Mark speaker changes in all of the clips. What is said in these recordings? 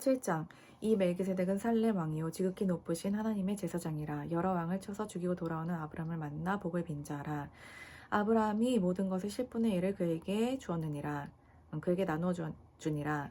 Speaker 1: 7장 이 멜기세덱은 살렘 왕이요. 지극히 높으신 하나님의 제사장이라. 여러 왕을 쳐서 죽이고 돌아오는 아브라함을 만나 복을 빈 자라. 아브라함이 모든 것의 10분의 1을 그에게 주었느니라. 음, 그에게 나누어 주- 주니라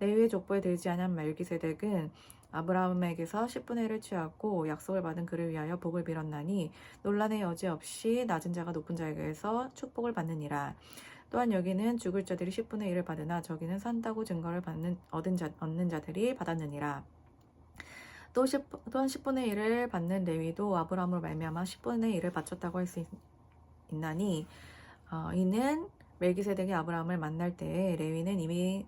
Speaker 1: 레위의 족보에 들지 않은 멜기세덱은 아브라함에게서 10분의 1을 취하고 약속을 받은 그를 위하여 복을 빌었나니 논란의 여지 없이 낮은 자가 높은 자에게서 축복을 받느니라. 또한 여기는 죽을 자들이 10분의 1을 받으나 저기는 산다고 증거를 받는 얻은 자, 얻는 자들이 받았느니라. 또 10, 또한 10분의 1을 받는 레위도 아브라함으로 말미암아 10분의 1을 바쳤다고 할 수 있나니 어, 이는 멜기세덱이 아브라함을 만날 때에 레위는 이미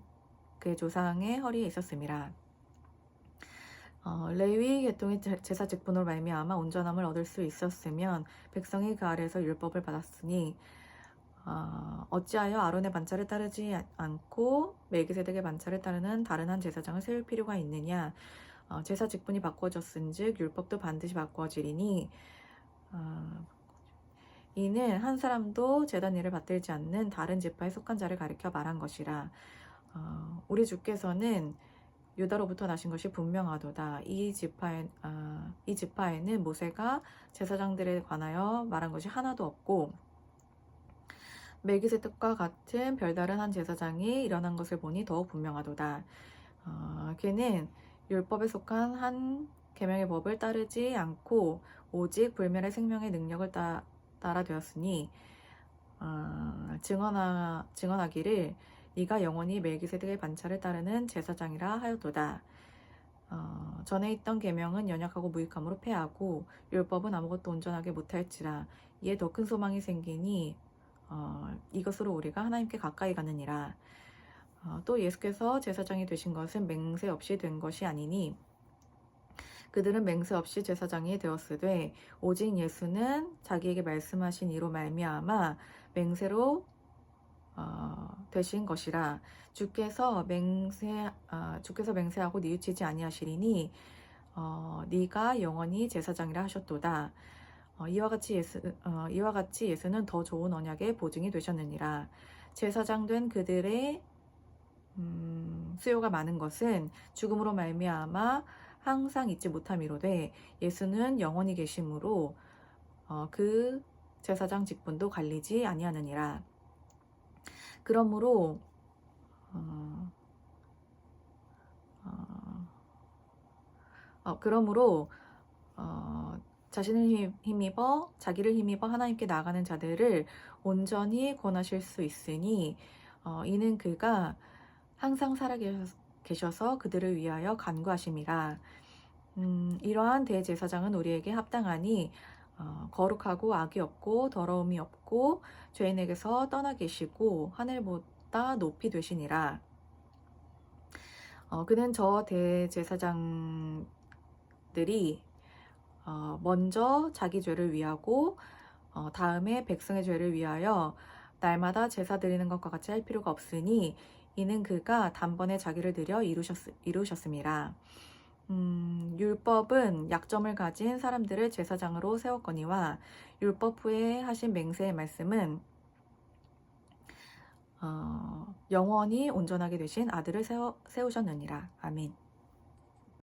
Speaker 1: 그의 조상의 허리에 있었음이라. 어, 레위 계통의 제- 제사 직분으로 말미암아 온전함을 얻을 수 있었으면 백성이 그 아래에서 율법을 받았으니 어, 어찌하여 아론의 반차를 따르지 않고 멜기세덱의 반차를 따르는 다른 한 제사장을 세울 필요가 있느냐? 어, 제사 직분이 바꿔졌은즉 율법도 반드시 바꿔지리니 어, 이는 한 사람도 제단 일을 받들지 않는 다른 지파에 속한 자를 가리켜 말한 것이라. 어, 우리 주께서는 유다로부터 나신 것이 분명하도다. 이 지파에 아, 이 지파에는 모세가 제사장들에 관하여 말한 것이 하나도 없고 멜기세덱과 같은 별다른 한 제사장이 일어난 것을 보니 더욱 분명하도다. 어, 그는 율법에 속한 한 계명의 법을 따르지 않고 오직 불멸의 생명의 능력을 따, 따라 되었으니 어, 증언하, 증언하기를 네가 영원히 멜기세덱의 반차를 따르는 제사장이라 하였도다. 어, 전에 있던 계명은 연약하고 무익함으로 패하고 율법은 아무것도 온전하게 못할지라 이에 더 큰 소망이 생기니 어, 이것으로 우리가 하나님께 가까이 가느니라. 어, 또 예수께서 제사장이 되신 것은 맹세 없이 된 것이 아니니 그들은 맹세 없이 제사장이 되었으되 오직 예수는 자기에게 말씀하신 이로 말미암아 맹세로 어, 되신 것이라 주께서 맹세 어, 주께서 맹세하고 뉘우치지 아니하시리니 어, 네가 영원히 제사장이라 하셨도다. 어, 이와 같이 예수 어, 이와 같이 예수는 더 좋은 언약의 보증이 되셨느니라. 제사장 된 그들의 음, 수요가 많은 것은 죽음으로 말미암아 항상 잊지 못함이로되 예수는 영원히 계심으로 어, 그 제사장 직분도 갈리지 아니하느니라. 그러므로 어, 어, 어, 그러므로 어, 자신을 힘- 힘입어 자기를 힘입어 하나님께 나가는 자들을 온전히 권하실 수 있으니 어, 이는 그가 항상 살아 계셔- 계셔서 그들을 위하여 간구하심이라. 음, 이러한 대제사장은 우리에게 합당하니 어, 거룩하고 악이 없고 더러움이 없고 죄인에게서 떠나 계시고 하늘보다 높이 되시니라. 어, 그는 저 대제사장들이 어, 먼저 자기 죄를 위하고 어, 다음에 백성의 죄를 위하여 날마다 제사 드리는 것과 같이 할 필요가 없으니 이는 그가 단번에 자기를 들여 이루셨, 이루셨습니다. 음, 율법은 약점을 가진 사람들을 제사장으로 세웠거니와 율법 후에 하신 맹세의 말씀은 어, 영원히 온전하게 되신 아들을 세워, 세우셨느니라. 아멘.